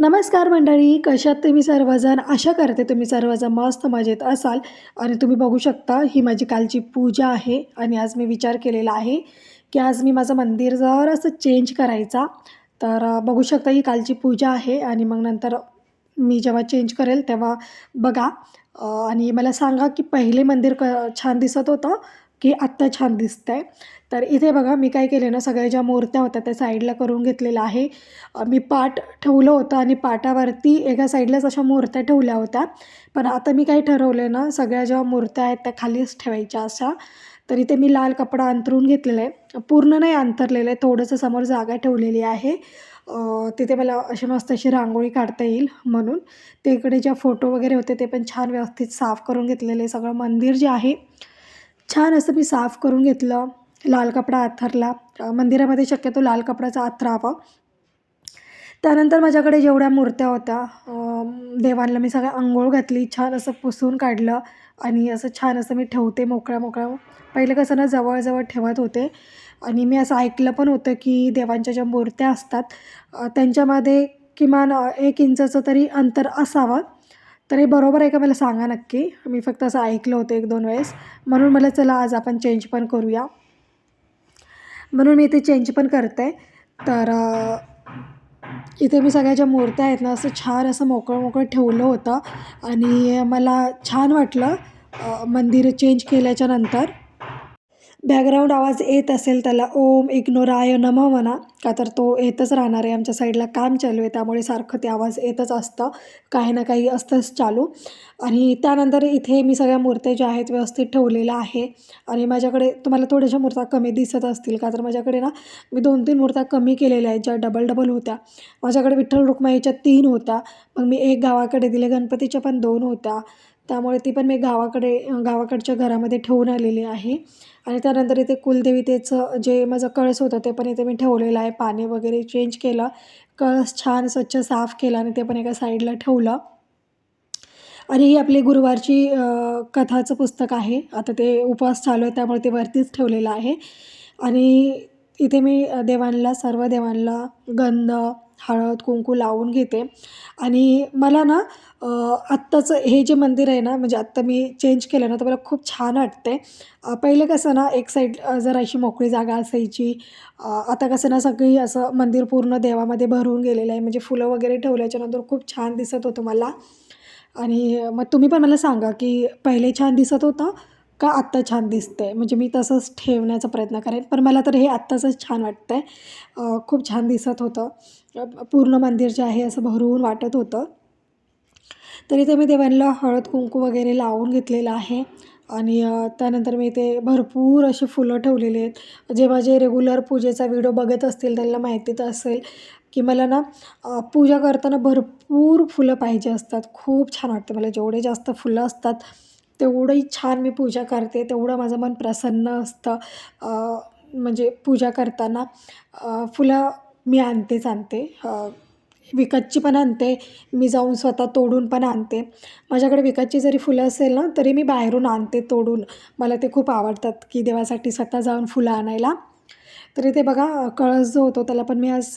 नमस्कार मंडळी कशात तुम्ही सर्वजण? आशा करते तुम्ही सर्वजण मस्त मजेत असाल. आणि तुम्ही बघू शकता ही माझी कालची पूजा आहे आणि आज मी विचार केलेला आहे की आज मी माझं मंदिर जरासं चेंज करायचा. तर बघू शकता ही कालची पूजा आहे आणि मग नंतर मी जेव्हा चेंज करेल तेव्हा बघा. आणि मला सांगा की पहिले मंदिर क छान दिसत होतं. की आत्ता छान दिसतं आहे तर इथे बघा मी काय केले ना सगळ्या ज्या मूर्त्या होत्या त्या साईडला करून घेतलेल्या आहे. मी पाट ठेवलं होतं आणि पाटावरती एका साईडलाच अशा मूर्त्या ठेवल्या होत्या. पण आता मी काय ठरवलं आहे ना सगळ्या ज्या मूर्त्या आहेत त्या खालीच ठेवायच्या अशा. तर इथे मी लाल कपडा अंतरून घेतलेला आहे. पूर्ण नाही अंतरलेलं आहे थोडंसं समोर जागा ठेवलेली आहे. तिथे मला अशी मस्त अशी रांगोळी काढता येईल म्हणून. ते इकडे ज्या फोटो वगैरे होते ते पण छान व्यवस्थित साफ करून घेतलेले सगळं मंदिर जे आहे छान असं मी साफ करून घेतलं लाल कपडा आथरला. मंदिरामध्ये शक्यतो लाल कपड्याचा आथरावा. त्यानंतर माझ्याकडे जेवढ्या मूर्त्या होत्या देवांना मी सगळ्या आंघोळ घातली छान असं पुसून काढलं आणि असं छान असं मी ठेवते मोकळ्या मोकळ्या पहिलं कसं ना जवळजवळ ठेवत होते आणि मी असं ऐकलं पण होतं की देवांच्या ज्या मूर्त्या असतात त्यांच्यामध्ये किमान एक इंचाचं तरी अंतर असावं. तर हे बरोबर आहे का मला सांगा नक्की? मी फक्त असं ऐकलं होतं एक दोन वेळेस. म्हणून मला चला आज आपण चेंज पण करूया. म्हणून मी इथे चेंज पण करते. तर इथे मी सगळ्या ज्या मूर्त्या आहेत ना असं छान असं मोकळं मोकळं ठेवलं होतं. आणि मला छान वाटलं मंदिर चेंज केल्याच्यानंतर. बॅकग्राऊंड आवाज येत असेल त्याला ओम इग्नोराय नमः म्हणा. का तर तो येतच राहणार आहे. आमच्या साईडला काम चालू आहे त्यामुळे सारखं ते आवाज येतच असतं. काही ना काही असतंच चालू. आणि त्यानंतर इथे मी सगळ्या मूर्त्या ज्या आहेत व्यवस्थित ठेवलेल्या आहे. आणि माझ्याकडे तुम्हाला थोड्याशा मूर्त्या कमी दिसत असतील. का तर माझ्याकडे ना मी दोन तीन मूर्त्या कमी केलेल्या आहेत ज्या डबल डबल होत्या. माझ्याकडे विठ्ठल रुक्माईच्या तीन होत्या. मग मी एक गावाकडे दिले गणपतीच्या पण दोन होत्या. त्यामुळे ती पण मी गावाकडे गावाकडच्या घरामध्ये ठेवून आलेली आहे. आणि त्यानंतर इथे कुलदेवितेचं जे माझं कळस होतं ते पण इथे मी ठेवलेलं आहे. पाणी वगैरे चेंज केलं. कळस छान स्वच्छ साफ केला आणि ते पण एका साईडला ठेवलं. आणि ही आपली गुरुवारची कथाचं पुस्तक आहे. आता ते उपवास चालू आहे त्यामुळे ते वरतीच ठेवलेलं आहे. आणि इथे मी देवांना सर्व देवांना गंध हळद कुंकू लावून घेते. आणि मला ना आत्ताचं हे जे मंदिर आहे ना म्हणजे आत्ता मी चेंज केलं ना तर मला खूप छान वाटते पहिले कसं ना एक साईड जरा अशी मोकळी जागा असायची. आता कसं ना सगळी असं मंदिर पूर्ण देवामध्ये भरून गेलेलं आहे. म्हणजे फुलं वगैरे ठेवल्याच्यानंतर खूप छान दिसत होतं मला. आणि मग तुम्ही पण मला सांगा की पहिले छान दिसत होतं का आत्ता छान दिसतं आहे म्हणजे मी तसंच ठेवण्याचा प्रयत्न करेन. पण मला तर हे आत्ताचंच छान वाटतं आहे खूप छान दिसत होतं. पूर्ण मंदिर जे आहे असं भरून वाटत होतं. तरी ते मी देवांना हळद कुंकू वगैरे लावून घेतलेलं आहे. आणि त्यानंतर मी ते भरपूर अशी फुलं ठेवलेली आहेत. जे माझे रेग्युलर पूजेचा व्हिडिओ बघत असतील त्यांना माहितीच असेल की मला ना पूजा करताना भरपूर फुलं पाहिजे असतात. खूप छान वाटतं मला. जेवढे जास्त फुलं असतात तेवढंही छान मी पूजा करते तेवढं माझं मन प्रसन्न असतं. म्हणजे पूजा करताना फुलं मी आणतेच आणते विकतची पण आणते मी जाऊन स्वतः तोडून पण आणते. माझ्याकडे विकतची जरी फुलं असेल ना तरी मी बाहेरून आणते तोडून. मला ते खूप आवडतात की देवासाठी स्वतः जाऊन फुलं आणायला. तरी ते बघा कळस जो होतो त्याला पण मी आज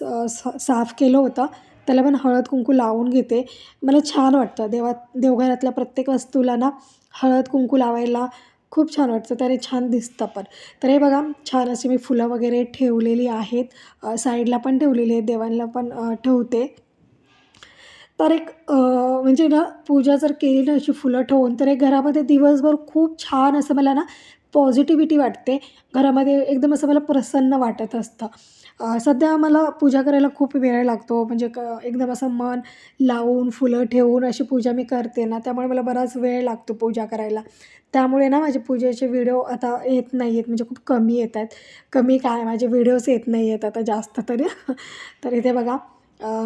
साफ केलं होतं. त्याला पण हळद कुंकू लावून घेते. मला छान वाटतं. देवा देवघरातल्या प्रत्येक वस्तूला ना हळद कुंकू लावायला खूप छान वाटतं. त्याने छान दिसतं पण. तर हे बघा छान अशी मी फुलं वगैरे ठेवलेली आहेत. साईडला पण ठेवलेली आहेत. देवांना पण ठेवते. तर एक म्हणजे ना पूजा जर केली ना अशी फुलं ठेवून तर एक घरामध्ये दिवसभर खूप छान असं मला ना पॉझिटिव्हिटी वाटते. घरामध्ये एकदम असं मला प्रसन्न वाटत असतं. सध्या मला पूजा करायला खूप वेळ लागतो. म्हणजे क एकदम असं मन लावून फुलं ठेवून अशी पूजा मी करते ना त्यामुळे मला बराच वेळ लागतो पूजा करायला. त्यामुळे ना माझे पूजेचे व्हिडिओ आता येत नाही आहेत म्हणजे खूप कमी येत आहेत. कमी काय माझे व्हिडिओज येत नाही आहेत आता जास्त तरी. तर इथे बघा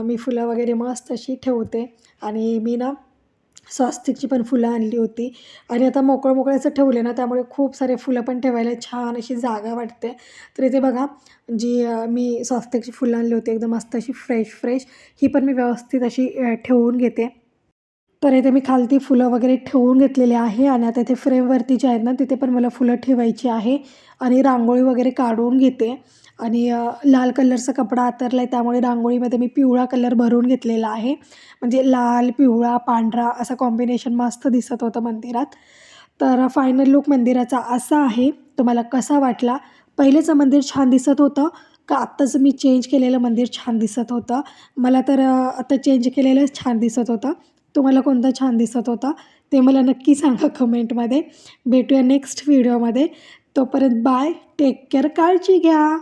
मी फुलं वगैरे मस्त अशी ठेवते. आणि मी ना स्वस्तिकची पण फुलं आणली होती. आणि आता मोकळं मोकळं असं ठेवले ना त्यामुळे खूप सारे फुलं पण ठेवायला छान अशी जागा वाटते. तर इथे बघा जी मी स्वस्तिकची फुलं आणली होती एकदम मस्त अशी फ्रेश फ्रेश ही पण मी व्यवस्थित अशी ठेवून घेते. तर इथे मी खालती फुलं वगैरे ठेवून घेतलेली आहे आणि आता इथे फ्रेमवरती जे आहेत ना तिथे पण मला फुलं ठेवायची आहे. आणि रांगोळी वगैरे काढून घेते. आणि लाल कलरचा कपडा आतरला आहे त्यामुळे रांगोळीमध्ये मी पिवळा कलर भरून घेतलेला आहे. म्हणजे लाल पिवळा पांढरा असा कॉम्बिनेशन मस्त दिसत होतं मंदिरात. तर फायनल लुक मंदिराचा असा आहे. तुम्हाला कसा वाटला? पहिलेचं मंदिर छान दिसत होतं का आत्ताचं मी चेंज केलेलं मंदिर छान दिसत होतं? मला तर आता चेंज केलेलंच छान दिसत होतं. तुम्हाला कोणता छान दिसत होता? ते मला नक्की सांगा कमेंटमध्ये भेटूया नेक्स्ट व्हिडिओमध्ये तोपर्यंत बाय टेक केअर काळजी घ्या.